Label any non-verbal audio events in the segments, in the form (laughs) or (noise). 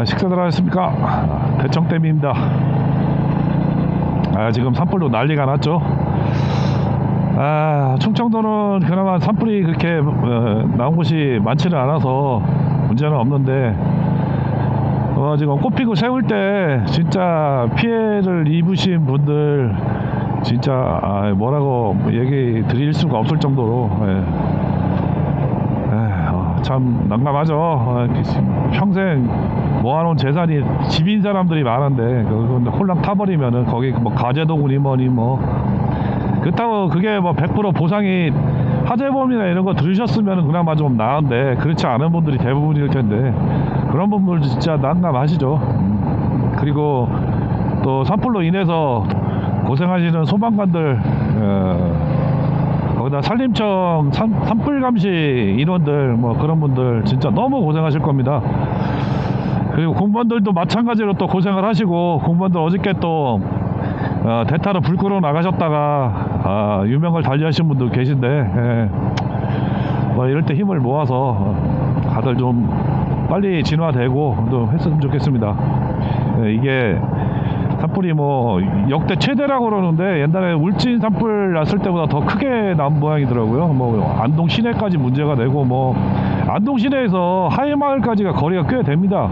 아, 식사들 하셨습니까? 아, 대청댐입니다. 아, 지금 산불로 난리가 났죠. 아, 충청도는 그나마 산불이 그렇게 어, 나온 곳이 많지는 않아서 문제는 없는데 어, 지금 꽃 피고 세울 때 진짜 피해를 입으신 분들 진짜 아, 뭐라고 얘기 드릴 수가 없을 정도로 예. 참 난감하죠. 지- 평생 모아놓은 재산이 집인 사람들이 많은데 그거 홀랑 타버리면은 거기 뭐 가재도구니 뭐니 뭐 그렇다고 그게 뭐 100% 보상이 화재범이나 이런 거 들으셨으면 그나마 좀 나은데 그렇지 않은 분들이 대부분일 텐데 그런 분들 진짜 난감하시죠. 음. 그리고 또 산불로 인해서 고생하시는 소방관들 어, 거기다 산림청 산, 산불 감시 인원들 뭐 그런 분들 진짜 너무 고생하실 겁니다. 그리고 공무원들도 마찬가지로 또 고생을 하시고 공무원들 어저께 또 어, 대타로 불 끄러 나가셨다가 아, 유명을 달리하신 분도 계신데 예. 뭐 이럴 때 힘을 모아서 어, 다들 좀 빨리 진화되고 또 했으면 좋겠습니다. 예, 이게 산불이 뭐 역대 최대라고 그러는데 옛날에 울진 산불 났을 때보다 더 크게 난 모양이더라고요. 뭐 안동 시내까지 문제가 되고 뭐 안동 시내에서 하회마을까지가 거리가 꽤 됩니다.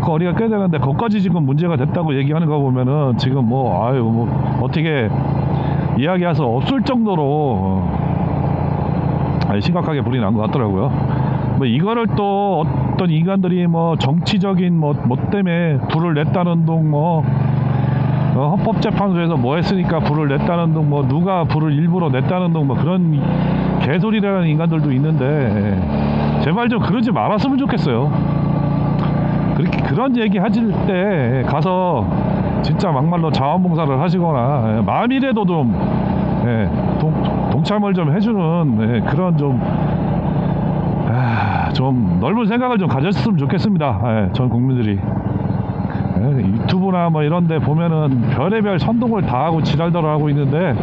거리가 꽤 되는데 거기까지 지금 문제가 됐다고 얘기하는 거 보면은 지금 뭐 아유 뭐 어떻게 이야기할 수 없을 정도로 어, 심각하게 불이 난 것 같더라고요. 뭐 이거를 또 어떤 인간들이 뭐 정치적인 뭐, 뭐 때문에 불을 냈다는 둥뭐 어, 헌법재판소에서 뭐 했으니까 불을 냈다는 둥뭐 누가 불을 일부러 냈다는 둥뭐 그런 개소리라는 인간들도 있는데 예. 제발 좀 그러지 말았으면 좋겠어요. 그렇게 그런 얘기 하실 때 가서 진짜 막말로 자원봉사를 하시거나 예, 마음이라도 좀 예, 동, 동참을 좀 해주는 예, 그런 좀, 아, 좀 넓은 생각을 좀 가졌으면 좋겠습니다. 예, 전 국민들이. 예, 유튜브나 뭐 이런 데 보면은 별의별 선동을 다 하고 지랄들 하고 있는데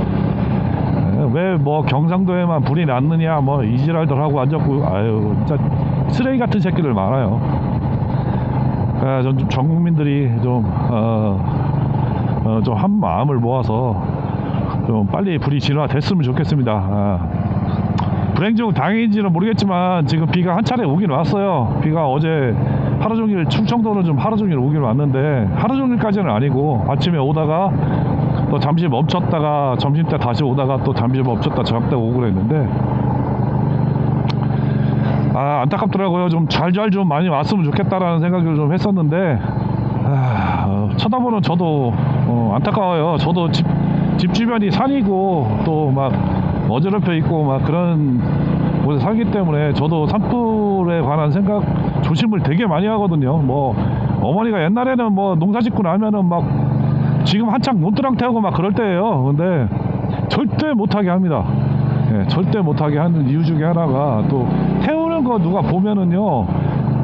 왜 뭐 경상도에만 불이 났느냐 뭐 이지랄들 하고 앉았고 아유 진짜 쓰레기 같은 새끼들 많아요. 아, 전, 국민들이 좀, 어, 어, 좀한 마음을 모아서 좀 빨리 불이 진화됐으면 좋겠습니다. 아, 불행 중 다행인지는 모르겠지만 지금 비가 한 차례 오긴 왔어요. 비가 어제 하루 종일 충청도는 좀 하루 종일 오긴 왔는데 하루 종일까지는 아니고 아침에 오다가 또 잠시 멈췄다가 점심 때 다시 오다가 또 잠시 멈췄다 저녁 때 오고 그랬는데 아 안타깝더라고요. 좀 잘잘 좀 많이 왔으면 좋겠다라는 생각을 좀 했었는데 아, 어, 쳐다보는 저도 어, 안타까워요. 저도 집, 집 주변이 산이고 또 막 어지럽혀 있고 막 그런 곳에 살기 때문에 저도 산불에 관한 생각 조심을 되게 많이 하거든요. 뭐 어머니가 옛날에는 뭐 농사 짓고 나면은 막 지금 한창 논두랑 태우고 막 그럴 때예요. 근데 절대 못하게 합니다. 예, 절대 못하게 하는 이유 중에 하나가 또 태우는 거 누가 보면은요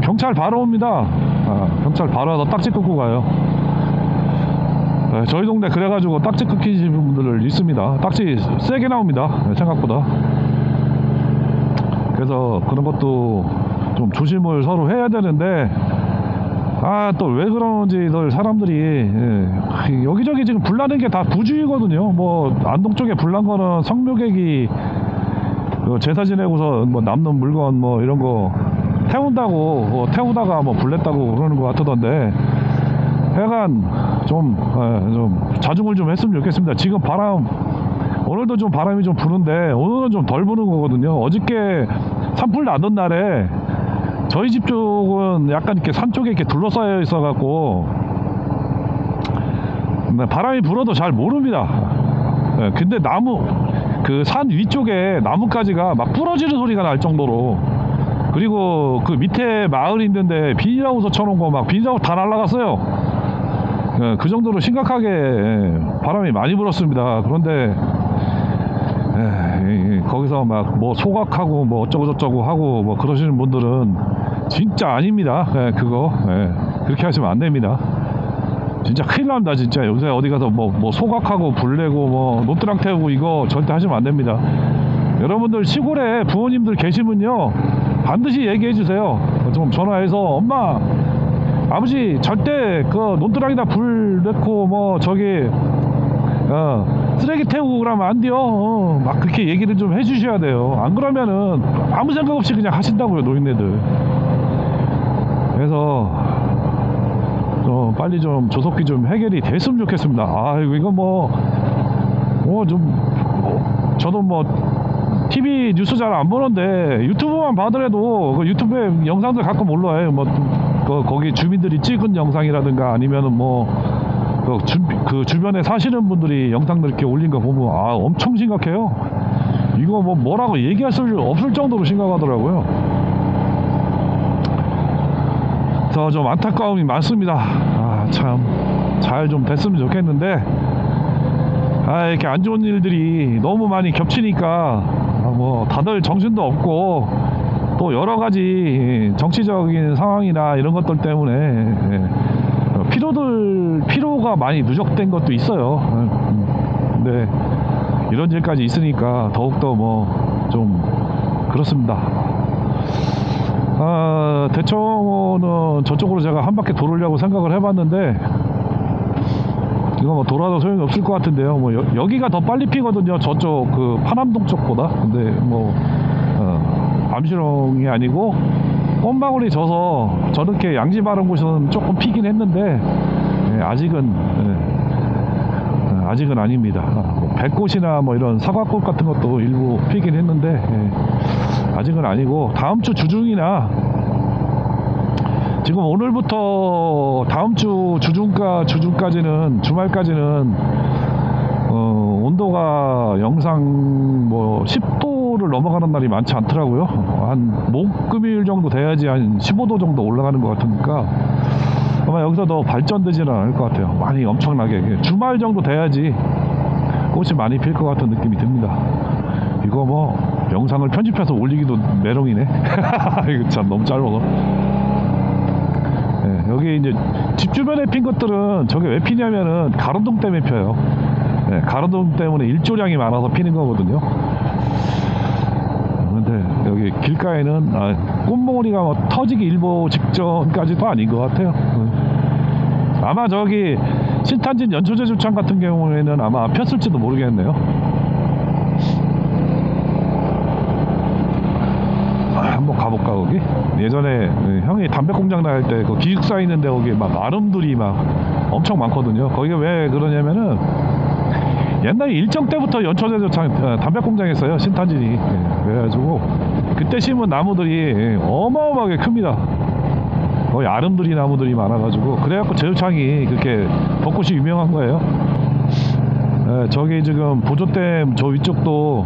경찰 바로 옵니다. 아, 경찰 바로 와서 딱지 끊고 가요. 예, 저희 동네 그래가지고 딱지 끊기시는 분들 있습니다. 딱지 세게 나옵니다. 예, 생각보다 그래서 그런 것도 좀 조심을 서로 해야 되는데 아 또 왜 그러는지들 사람들이 예, 여기저기 지금 불나는 게 다 부주의거든요. 뭐 안동 쪽에 불난 거는 성묘객이 그 제사 지내고서 뭐 남는 물건 뭐 이런 거 태운다고 뭐 태우다가 뭐 불냈다고 그러는 것 같던데 하여간 좀, 예, 좀 자중을 좀 했으면 좋겠습니다. 지금 바람 오늘도 좀 바람이 좀 부는데 오늘은 좀 덜 부는 거거든요. 어저께 산불 나던 날에 저희 집 쪽은 약간 이렇게 산 쪽에 이렇게 둘러싸여 있어 갖고 바람이 불어도 잘 모릅니다. 예, 근데 나무 그 산 위쪽에 나뭇가지가 막 부러지는 소리가 날 정도로 그리고 그 밑에 마을 있는데 비닐하우스 쳐놓은 거 막 비닐하우스 다 날라갔어요. 예, 그 정도로 심각하게 예, 바람이 많이 불었습니다. 그런데 거기서 막 뭐 소각하고 뭐 어쩌고 저쩌고 하고 뭐 그러시는 분들은 진짜 아닙니다. 예, 그거. 예, 그렇게 하시면 안 됩니다. 진짜 큰일 납니다 진짜. 요새 어디 가서 뭐, 뭐 소각하고 불내고 뭐 노트랑 태우고 이거 절대 하시면 안 됩니다. 여러분들 시골에 부모님들 계시면요 반드시 얘기해 주세요. 좀 전화해서 엄마 아버지 절대 그 논두렁에다 불 넣고 뭐 저기 어 쓰레기 태우고 그러면 안 돼요. 어, 막 그렇게 얘기를 좀 해주셔야 돼요. 안 그러면은 아무 생각 없이 그냥 하신다고요 노인네들. 그래서 좀 빨리 좀 조속히 좀 해결이 됐으면 좋겠습니다. 아이고 이거 뭐 뭐좀 저도 뭐 TV 뉴스 잘 안 보는데 유튜브만 봐더라도 그 유튜브에 영상들 가끔 올라와요. 뭐 그 거기 주민들이 찍은 영상이라든가 아니면은 뭐 그 주, 그 주변에 사시는 분들이 영상들 이렇게 올린 거 보면 아 엄청 심각해요. 이거 뭐 뭐라고 얘기할 수 없을 정도로 심각하더라고요. 저좀 안타까움이 많습니다. 아 참 잘 좀 됐으면 좋겠는데 아 이렇게 안 좋은 일들이 너무 많이 겹치니까 아, 뭐 다들 정신도 없고 또 여러 가지 정치적인 상황이나 이런 것들 때문에 예, 어, 피로들 피로가 많이 누적된 것도 있어요. 음, 근데 이런 일까지 있으니까 더욱더 뭐 좀 그렇습니다. 아, 대청호는 저쪽으로 제가 한 바퀴 돌으려고 생각을 해봤는데 이거 뭐 돌아도 소용이 없을 것 같은데요. 뭐 여, 기가더 빨리 피거든요. 저쪽 그 파남동 쪽보다. 근데 뭐 어, 암시롱이 아니고 꼼방울이 져서 저렇게 양지 바른 곳은 조금 피긴 했는데 예, 아직은 예, 어, 아직은 아닙니다. 아, 뭐 백꽃이나 뭐 이런 사과꽃 같은 것도 일부 피긴 했는데 예, 아직은 아니고 다음 주 주중이나 지금 오늘부터 다음 주 주중까 주중까지는 주말까지는 어, 온도가 영상 뭐 10도 를 넘어가는 날이 많지 않더라고요. 한 목금일 정도 돼야지 한 15도 정도 올라가는 것 같으니까 아마 여기서 더 발전되지는 않을 것 같아요. 많이 엄청나게 주말 정도 돼야지 꽃이 많이 필 것 같은 느낌이 듭니다. 이거 뭐 영상을 편집해서 올리기도 메롱이네. (laughs) 이거 참 너무 짧아서. 예, 여기 이제 집 주변에 핀 것들은 저게 왜 피냐면은 가로등 때문에 펴요. 예, 가로등 때문에 일조량이 많아서 피는 거거든요. 근데 여기 길가에는 아, 꽃몽우리가 뭐 터지기 일보 직전까지도 아닌 것 같아요. 예. 아마 저기 신탄진 연초제 주창 같은 경우에는 아마 폈을지도 모르겠네요. 아, 한번 가볼까 거기? 예전에 그 형이 담배 공장 나갈 때 그 기숙사 있는데 거기 막 아름들이 막 엄청 많거든요. 거기가 왜 그러냐면은 옛날에 일정 때부터 연초제조 장 어, 담배 공장 했어요 신탄진이 예, 그래가지고 그때 심은 나무들이 예, 어마어마하게 큽니다. 거의 아름드리 나무들이 많아가지고 그래갖고 제주창이 그렇게 벚꽃이 유명한 거예요. 예, 저기 지금 보조댐 저 위쪽도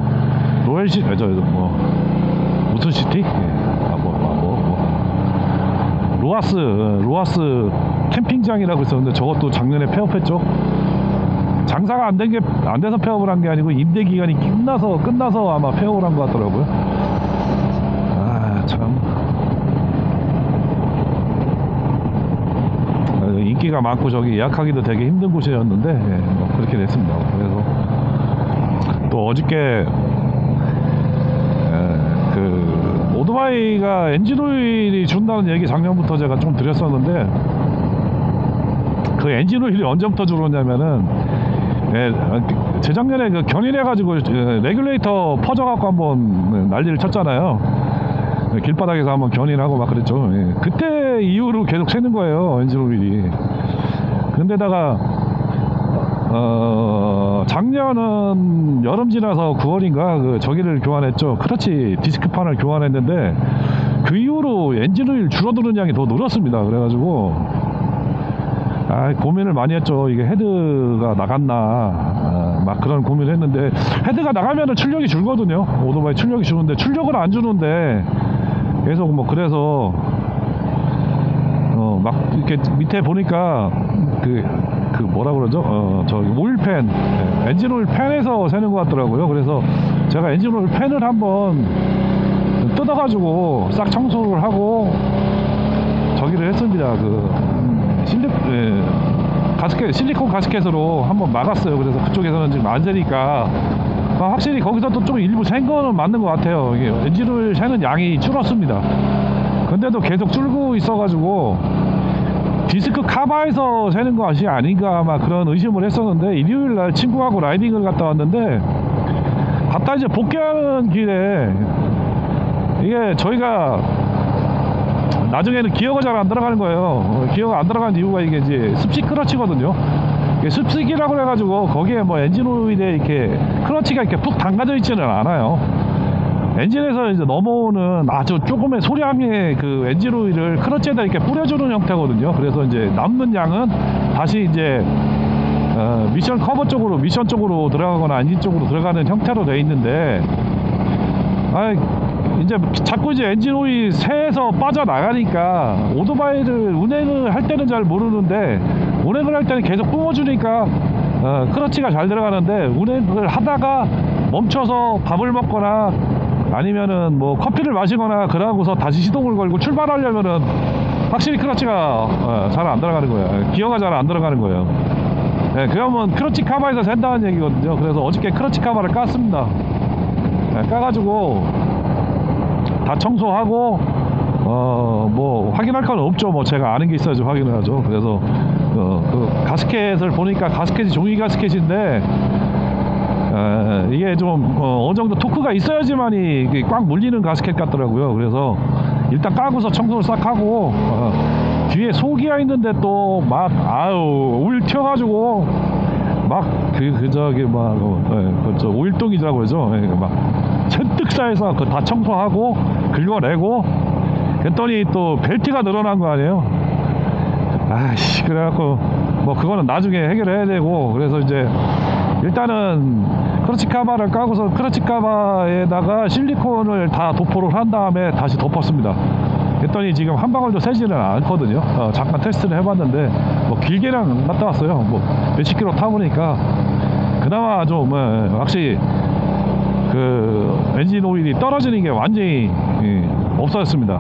로얄시 아, 저뭐 무슨 시티? 예. 아, 뭐, 아, 뭐, 뭐. 로아스, 어, 로아스 캠핑장이라고 있었는데 저것도 작년에 폐업했죠. 장사가 안 된 게, 안 돼서 폐업을 한 게 아니고 임대 기간이 끝나서, 끝나서 아마 폐업을 한 것 같더라고요. 아, 참. 어, 인기가 많고 저기 예약하기도 되게 힘든 곳이었는데, 예, 뭐 그렇게 됐습니다. 그래서 또 어저께 예, 그 오토바이가 엔진오일이 준다는 얘기 작년부터 제가 좀 드렸었는데 그 엔진오일이 언제부터 들어오냐면은 예, 그 재작년에 그 견인해가지고 예, 레귤레이터 퍼져갖고 한번 난리를 쳤잖아요. 예, 길바닥에서 한번 견인하고 막 그랬죠. 예, 그때 이후로 계속 새는 거예요 엔진오일이. 근데다가 어, 작년은 여름 지나서 9월인가 그 저기를 교환했죠. 크러치 디스크판을 교환했는데 그 이후로 엔진 오일 줄어드는 양이 더 늘었습니다. 그래가지고 아, 고민을 많이 했죠. 이게 헤드가 나갔나 아, 막 그런 고민을 했는데 헤드가 나가면은 출력이 줄거든요. 오토바이 출력이 주는데 출력을 안 주는데 계속 뭐 그래서 어, 막 이렇게 밑에 보니까 그, 그 뭐라 그러죠? 어, 저기 오일팬, 예, 엔진 오일 팬에서 새는 것 같더라고요. 그래서 제가 엔진 오일 팬을 한번 뜯어가지고 싹 청소를 하고 저기를 했습니다. 그 음, 실리 예, 가스켓 실리콘 가스켓으로 한번 막았어요. 그래서 그쪽에서는 지금 안 새니까 아, 확실히 거기서 또 좀 일부 샌 거는 맞는 것 같아요. 이게 엔진 오일 새는 양이 줄었습니다. 근데도 계속 줄고 있어가지고 그 카바에서 새는 것이 아닌가 아마 그런 의심을 했었는데 일요일 날 친구하고 라이딩을 갔다 왔는데 갔다 이제 복귀하는 길에 이게 저희가 나중에는 기어가 잘 안 들어가는 거예요. 어, 기어가 안 들어가는 이유가 이게 이제 습식 크러치거든요. 습식이라고 해가지고 거기에 뭐 엔진 오일에 이렇게 크러치가 이렇게 푹 담가져 있지는 않아요. 엔진에서 이제 넘어오는 아주 조금의 소량의 그 엔진 오일을 크러치에다 이렇게 뿌려주는 형태거든요. 그래서 이제 남는 양은 다시 이제 어, 미션 커버 쪽으로 미션 쪽으로 들어가거나 엔진 쪽으로 들어가는 형태로 돼 있는데 아 이제 자꾸 이제 엔진 오일 새에서 빠져나가니까 오토바이를 운행을 할 때는 잘 모르는데 운행을 할 때는 계속 뿜어주니까 어, 크러치가 잘 들어가는데 운행을 하다가 멈춰서 밥을 먹거나 아니면은 뭐 커피를 마시거나 그러고서 다시 시동을 걸고 출발하려면은 확실히 크러치가 어, 잘안 들어가는 거예요. 기어가 잘 안 들어가는 거예요. 네, 그러면 크러치 카바에서 샌다는 얘기거든요. 그래서 어저께 크러치 카바를 깠습니다. 네, 까가지고 다 청소하고 어 뭐 확인할 건 없죠. 뭐 제가 아는 게 있어야지 확인을 하죠. 그래서 어 그 가스켓을 보니까 가스켓이 종이 가스켓인데 에, 이게 좀 어, 어느 정도 토크가 있어야지만이 꽉 물리는 가스켓 같더라고요. 그래서 일단 까고서 청소를 싹 하고 어, 뒤에 소기가 있는데 또 막 아유 울 튀어가지고 막 그 그 저기 막 어, 예, 그저 오일동이라고 그러죠. 예, 막 잔뜩 쌓여서 그 다 청소하고 긁어내고 그랬더니 또 벨트가 늘어난 거 아니에요. 아씨 그래갖고 뭐 그거는 나중에 해결해야 되고 그래서 이제 일단은 크러치 카바를 까고서 크러치 카바에다가 실리콘을 다 도포를 한 다음에 다시 덮었습니다. 그랬더니 지금 한 방울도 새지는 않거든요. 어, 잠깐 테스트를 해봤는데 뭐 길게랑 갔다 왔어요. 뭐 몇십 킬로 타보니까 그나마 좀 예, 확실히 그 엔진 오일이 떨어지는 게 완전히 예, 없어졌습니다.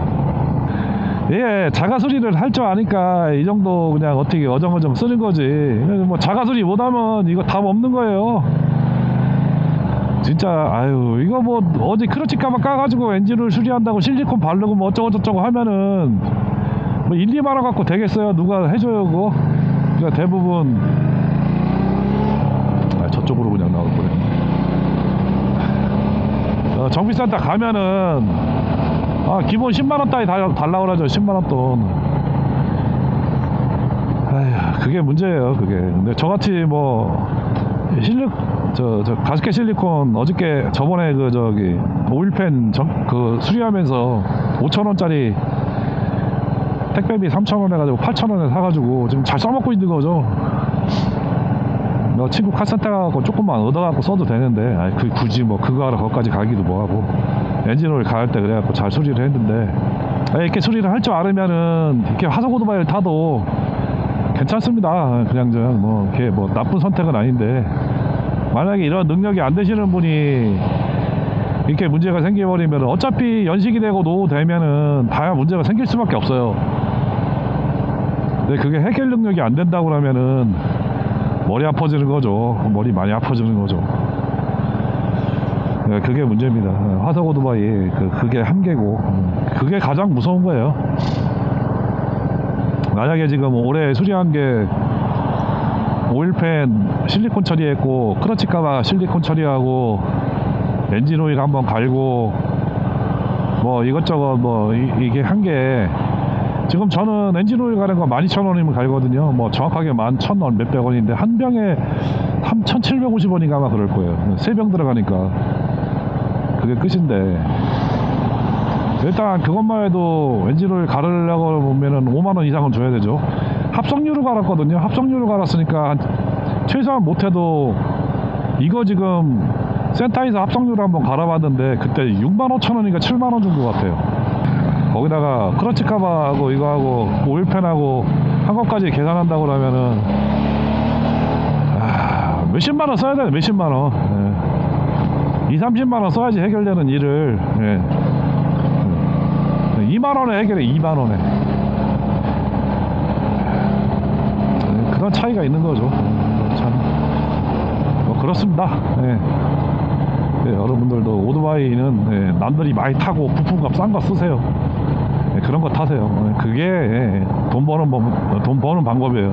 예, 자가 수리를 할 줄 아니까 이 정도 그냥 어떻게 어정어정 쓰는 거지. 뭐 자가 수리 못하면 이거 답 없는 거예요. 진짜 아유 이거 뭐 어디 크러치 까만 까가지고 엔진을 수리한다고 실리콘 바르고 뭐 어쩌고 저쩌고 하면은 뭐 1, 2만 원 갖고 되겠어요? 누가 해줘요 그거? 그러니까 대부분 아, 저쪽으로 그냥 나올 거예요. 어, 정비센터 가면은 아 기본 10만원 따위 달- 달라고 그러죠 10만원 돈. 아휴 그게 문제예요 그게. 근데 저같이 뭐 실리 저, 저 가스켓 실리콘 어저께 저번에 그 저기 오일팬 정, 그 수리하면서 5천원짜리 택배비 3천원 해가지고 8천원에 사가지고 지금 잘 써먹고 있는 거죠 너 친구 카센터 가고 조금만 얻어갖고 써도 되는데. 아이 그 굳이 뭐 그거 하러 거기까지 가기도 뭐하고. 엔진 오일 갈을 때 그래갖고 잘 수리를 했는데. 아, 이렇게 수리를 할 줄 알으면은 이렇게 화석 오토바이를 타도 괜찮습니다. 그냥 저뭐 이렇게 뭐 나쁜 선택은 아닌데. 만약에 이런 능력이 안 되시는 분이 이렇게 문제가 생겨버리면 어차피 연식이 되고 노후 되면은 다 문제가 생길 수밖에 없어요. 근데 그게 해결 능력이 안 된다고 그러면은 머리 아파지는 거죠. 머리 많이 아파지는 거죠. 네, 그게 문제입니다. 네, 화석 오토바이 그, 그게 한계고 음, 그게 가장 무서운 거예요. 만약에 지금 올해 수리한 게 오일팬 실리콘 처리했고 크러치 가마 실리콘 처리하고 엔진 오일 한번 갈고 뭐 이것저것 뭐 이, 게 한게 지금 저는 엔진 오일 가는 거 12,000원이면 갈거든요. 뭐 정확하게 11,000원 몇백 원인데 한 병에 3,750원인가 아마 그럴 거예요. 세 병 들어가니까 그게 끝인데 일단 그것만 해도 엔진 오일 갈으려고 보면은 5만 원 이상은 줘야 되죠. 합성유로 갈았거든요. 합성유로 갈았으니까 한 최소한 못해도 이거 지금 센타이서 합성유로 한번 갈아봤는데 그때 6만 5천 원인가 7만 원 준 것 같아요. 거기다가 크러치 카바하고 이거 하고 오일팬하고 한 것까지 계산한다고 그러면은 아, 몇십만 원 써야 돼 몇십만 원 예. 2, 30만 원 써야지 해결되는 일을 예. 2만 원에 해결해 2만 원에 예, 그런 차이가 있는 거죠 예, 참. 뭐 그렇습니다 예. 예, 여러분들도 오토바이는 예, 남들이 많이 타고 부품값 싼 거 쓰세요. 예, 그런 거 타세요. 어, 그게 예, 돈 버는 법, 돈 버는 방법이에요.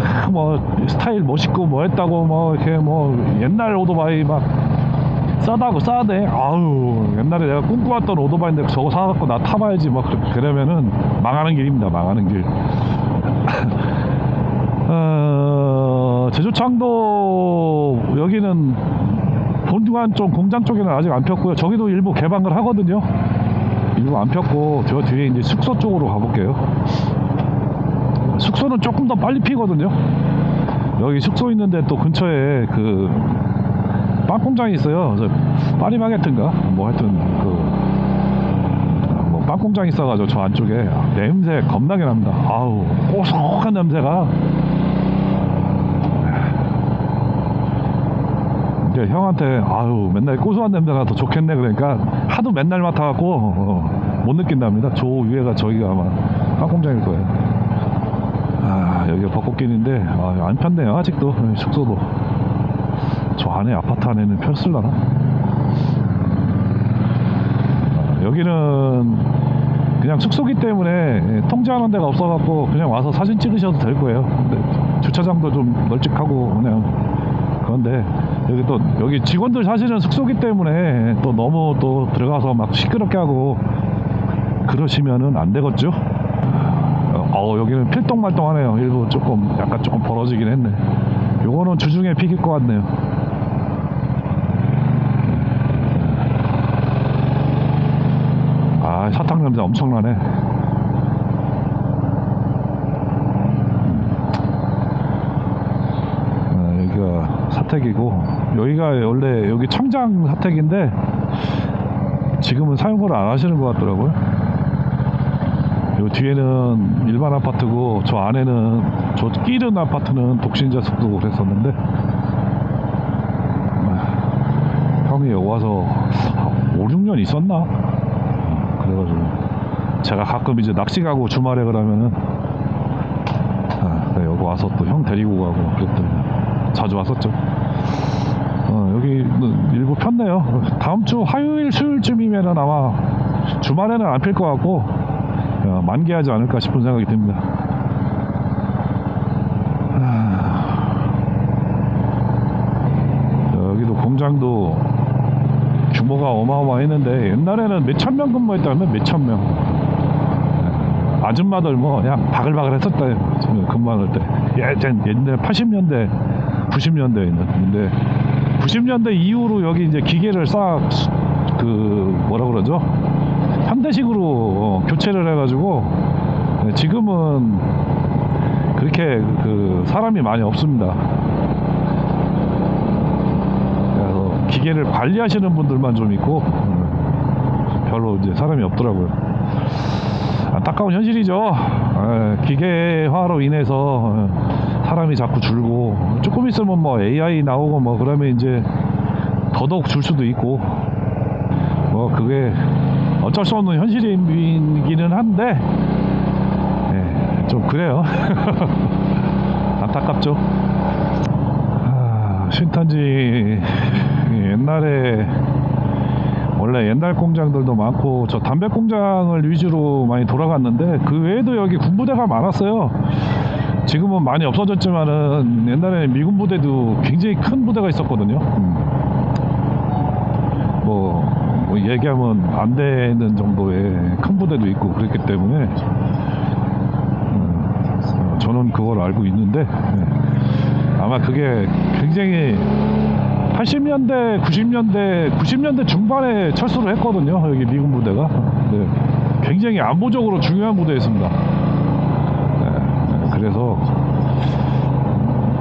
하, 뭐 스타일 멋있고 뭐 했다고 뭐 이렇게 뭐 옛날 오토바이 막 싸다고 싸대. 아우 옛날에 내가 꿈꿔왔던 오토바이인데 저거 사갖고 나 타봐야지 막 그러- 그러면은 망하는 길입니다. 망하는 길. (laughs) 어, 제주창도 여기는 본관 쪽 공장 쪽에는 아직 안 폈고요. 저기도 일부 개방을 하거든요. 일부 안 폈고 저 뒤에 이제 숙소 쪽으로 가볼게요. 숙소는 조금 더 빨리 피거든요. 여기 숙소 있는데 또 근처에 그 빵 공장이 있어요. 저 파리바게트인가? 뭐 하여튼 그뭐 빵 공장 있어가지고 저 안쪽에 냄새 겁나게 납니다. 아우 고소한 냄새가. 이제 형한테 아유 맨날 고소한 냄새가 더 좋겠네 그러니까 하도 맨날 맡아갖고 어, 못 느낀답니다. 저 위에가 저기가 아마 빵 공장일 거예요. 아 여기가 벚꽃길인데 아, 안 폈네요 아직도 숙소도 저 안에 아파트 안에는 폈을라나 아, 여기는 그냥 숙소기 때문에 예, 통제하는 데가 없어갖고 그냥 와서 사진 찍으셔도 될 거예요 근데 주차장도 좀 널찍하고 그냥 그런데 여기 또 여기 직원들 사실은 숙소기 때문에 또 너무 또 들어가서 막 시끄럽게 하고 그러시면은 안 되겠죠 어, 여기는 필동말동하네요. 일부 조금 약간 조금 벌어지긴 했네. 요거는 주중에 피길 것 같네요. 아 사탕 냄새 엄청나네. 아, 여기가 사택이고 여기가 원래 여기 청장 사택인데 지금은 사용을 안 하시는 것 같더라고요. 요 뒤에는 일반 아파트고 저 안에는 저 끼른 아파트는 독신자 숙소고 그랬었는데 아, 형이 여기 와서 5, 6년 있었나? 어, 그래가지고 제가 가끔 이제 낚시 가고 주말에 그러면은 아, 그래, 여기 와서 또 형 데리고 가고 그랬더니 자주 왔었죠. 어, 여기 일부 폈네요. 다음 주 화요일 수요일쯤이면은 아마 주말에는 안 필 것 같고 어, 만개하지 않을까 싶은 생각이 듭니다. 하, 여기도 공장도 규모가 어마어마했는데 옛날에는 몇 천 명 근무했다면 몇 천 명. 아줌마들 뭐 그냥 바글바글 했었다 지금 근무할 때. 예전 옛날 80년대, 90년대에는 근데 90년대 이후로 여기 이제 기계를 싹 그 뭐라 그러죠? 현대식으로 어, 교체를 해가지고 네, 지금은 그렇게 그 사람이 많이 없습니다. 그래서 기계를 관리하시는 분들만 좀 있고 어, 별로 이제 사람이 없더라고요. 안타까운 현실이죠. 에, 기계화로 인해서 어, 사람이 자꾸 줄고 조금 있으면 뭐 AI 나오고 뭐 그러면 이제 더더욱 줄 수도 있고. 뭐 그게 어쩔 수 없는 현실이기는 한데 예, 좀 그래요. (laughs) 안타깝죠. 아, 신탄지 옛날에 원래 옛날 공장들도 많고 저 담배 공장을 위주로 많이 돌아갔는데 그 외에도 여기 군부대가 많았어요 지금은 많이 없어졌지만은 옛날에는 미군 부대도 굉장히 큰 부대가 있었거든요 음. 뭐, 뭐 얘기하면 안 되는 정도의 큰 부대도 있고 그랬기 때문에 음, 저는 그걸 알고 있는데 예. 아마 그게 굉장히 80년대, 90년대, 90년대 중반에 철수를 했거든요. 여기 미군 부대가. 네. 굉장히 안보적으로 중요한 부대였습니다. 네.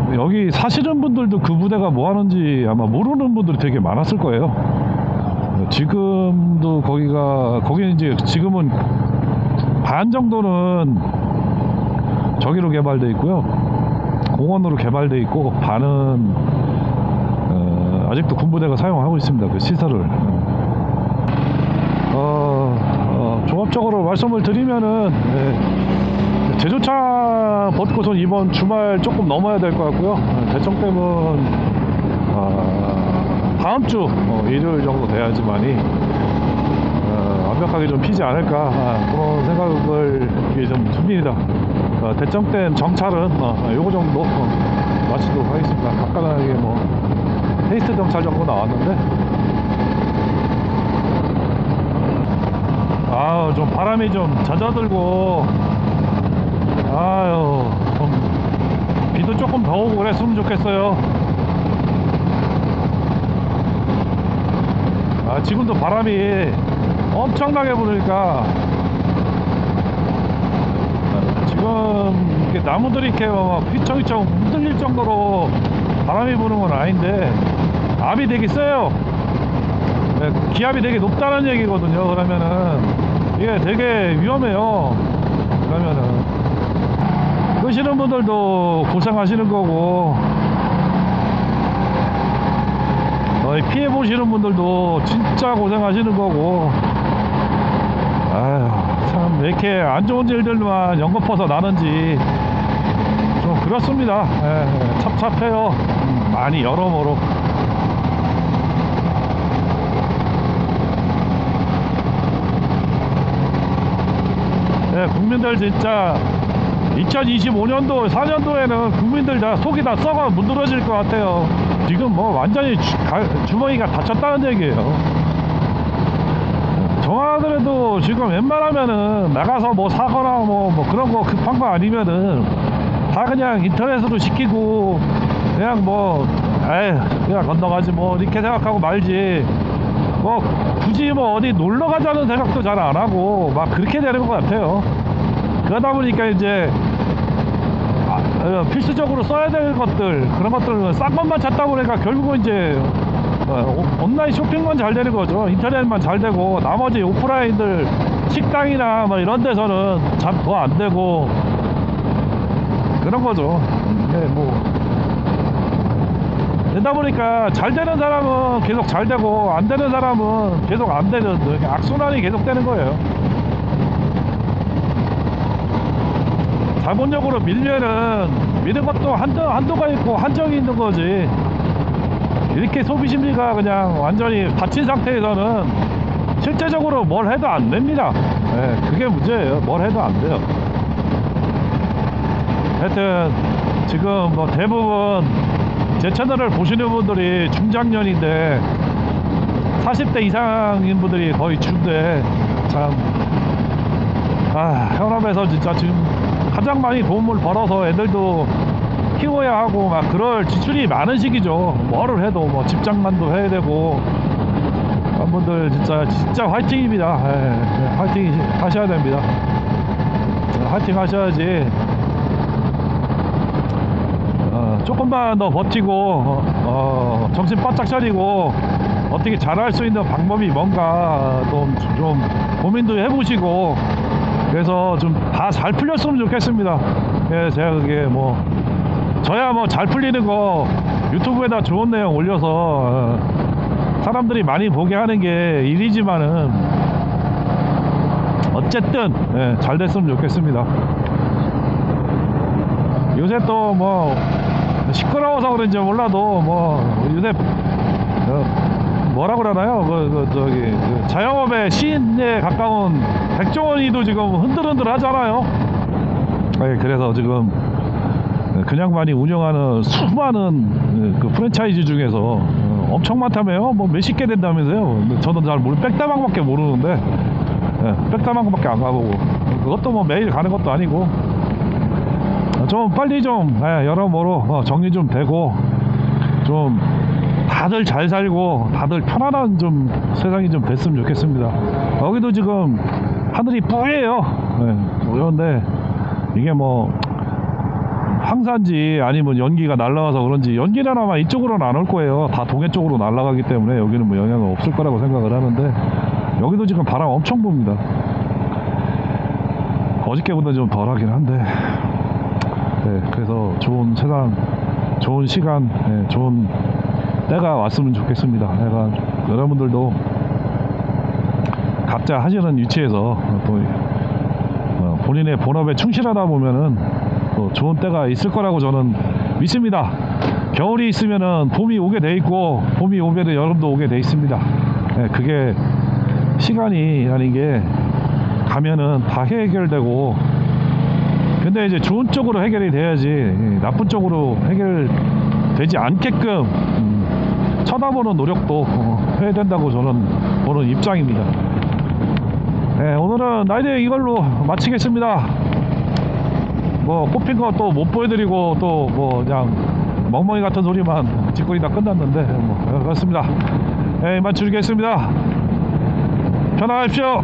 그래서 여기 사시는 분들도 그 부대가 뭐 하는지 아마 모르는 분들이 되게 많았을 거예요. 지금도 거기가 거기는 이제 지금은 반 정도는 저기로 개발돼 있고요. 공원으로 개발돼 있고 반은 어, 아직도 군부대가 사용하고 있습니다. 그 시설을. 어, 어, 종합적으로 말씀을 드리면은 예, 제조차 벚꽃은 이번 주말 조금 넘어야 될 것 같고요. 어, 대청댐은 어, 다음 주 어, 일요일 정도 돼야지만이 어, 어, 완벽하게 좀 피지 않을까 아, 그런 생각을 이게 좀 듭니다. 어, 대청된 정찰은 어, 요거 정도 어, 마치도록 하겠습니다. 간단하게 뭐 테이스트 정찰 정도 나왔는데 아유 좀 바람이 좀 잦아들고 아유 좀 비도 조금 더 오고 그랬으면 좋겠어요. 아, 지금도 바람이 엄청나게 부니까 지금 이렇게 나무들이 이렇게 막 휘청휘청 흔들릴 정도로 바람이 부는 건 아닌데 압이 되게 세요. 네, 기압이 되게 높다는 얘기거든요. 그러면은 이게 되게 위험해요. 그러면은 끄시는 분들도 고생하시는 거고. 어, 피해 보시는 분들도 진짜 고생하시는 거고. 아휴 참왜 이렇게 안 좋은 일들만 연거퍼서 나는지 좀 그렇습니다. 예, 예, 찹찹해요. 음, 많이 여러모로. 예, 국민들 진짜 2025년도 4년도에는 국민들 다 속이 다 썩어 문드러질 것 같아요. 지금 뭐 완전히 주, 머니가 닫혔다는 얘기예요. 정하더라도 지금 웬만하면은 나가서 뭐 사거나 뭐, 뭐 그런 거 급한 거 아니면은 다 그냥 인터넷으로 시키고 그냥 뭐 에이 그냥 건너가지 뭐 이렇게 생각하고 말지 뭐 굳이 뭐 어디 놀러 가자는 생각도 잘 안 하고 막 그렇게 되는 것 같아요. 그러다 보니까 이제 아, 어, 필수적으로 써야 될 것들 그런 것들 싼 것만 찾다 보니까 결국은 이제 어, 오- 온라인 쇼핑만 잘 되는 거죠. 인터넷만 잘 되고 나머지 오프라인들 식당이나 뭐 이런 데서는 잘더안 되고 그런 거죠. 이게 뭐 되다 보니까 잘 되는 사람은 계속 잘 되고 안 되는 사람은 계속 안 되는 악순환이 계속 되는 거예요 자본력으로 밀면은 미는 것도 한도, 한도가 있고 한정이 있는 거지. 이렇게 소비 심리가 그냥 완전히 닫힌 상태에서는 실제적으로 뭘 해도 안 됩니다. 예, 그게 문제예요. 뭘 해도 안 돼요. 하여튼 지금 뭐 대부분 제 채널을 보시는 분들이 중장년인데 40대 이상인 분들이 거의 주인데 참 아, 현업에서 진짜 지금 가장 많이 도움을 벌어서 애들도 키워야 하고 막 그럴 지출이 많은 시기죠. 뭐를 해도 뭐 집장만도 해야 되고 그런 분들 진짜 진짜 화이팅입니다. 예, 예, 화이팅 하셔야 됩니다. 예, 화이팅 하셔야지. 어, 조금만 더 버티고 어, 어, 정신 바짝 차리고 어떻게 잘할 수 있는 방법이 뭔가 좀, 좀 고민도 해보시고 그래서 좀 다 잘 풀렸으면 좋겠습니다. 예, 제가 그게 뭐 저야 뭐 잘 풀리는 거 유튜브에다 좋은 내용 올려서 어, 사람들이 많이 보게 하는 게 일이지만은 어쨌든 예, 잘 됐으면 좋겠습니다. 요새 또 뭐 시끄러워서 그런지 몰라도 뭐 요새 어, 뭐라 그러나요? 그, 그 저기 그 자영업의 시인에 가까운 백종원이도 지금 흔들흔들 하잖아요. 네, 그래서 지금 그냥 많이 운영하는 수많은 그 프랜차이즈 중에서 어, 엄청 많다며요. 뭐 몇십 개 된다면서요. 저는 잘 모르 백다방밖에 모르는데 예, 백다방밖에 안 가보고 그것도 뭐 매일 가는 것도 아니고 어, 좀 빨리 좀 예, 여러모로 어, 정리 좀 되고 좀 다들 잘 살고 다들 편안한 좀 세상이 좀 됐으면 좋겠습니다. 여기도 지금 하늘이 뿌예요. 예, 그런데 이게 뭐 황사인지 아니면 연기가 날라와서 그런지 연기는 아마 이쪽으로는 안 올 거예요. 다 동해 쪽으로 날아가기 때문에 여기는 뭐 영향은 없을 거라고 생각을 하는데 여기도 지금 바람 엄청 붑니다. 어저께보다 좀 덜하긴 한데 네, 그래서 좋은 세상, 좋은 시간, 네, 좋은 때가 왔으면 좋겠습니다. 내가 여러분들도 각자 하시는 위치에서 또 어, 본인의 본업에 충실하다 보면은 또 좋은 때가 있을 거라고 저는 믿습니다. 겨울이 있으면은 봄이 오게 돼 있고 봄이 오면은 여름도 오게 돼 있습니다. 네, 그게 시간이라는 게 가면은 다 해결되고 근데 이제 좋은 쪽으로 해결이 돼야지 예, 나쁜 쪽으로 해결되지 않게끔 음, 쳐다보는 노력도 어, 해야 된다고 저는 보는 입장입니다. 네, 오늘은 라이딩 이걸로 마치겠습니다. 뭐 뽑힌 거 또 못 보여드리고 또 뭐 그냥 멍멍이 같은 소리만 짓거리 다 끝났는데 뭐 그렇습니다. 네, 마치겠습니다. 편안하십시오.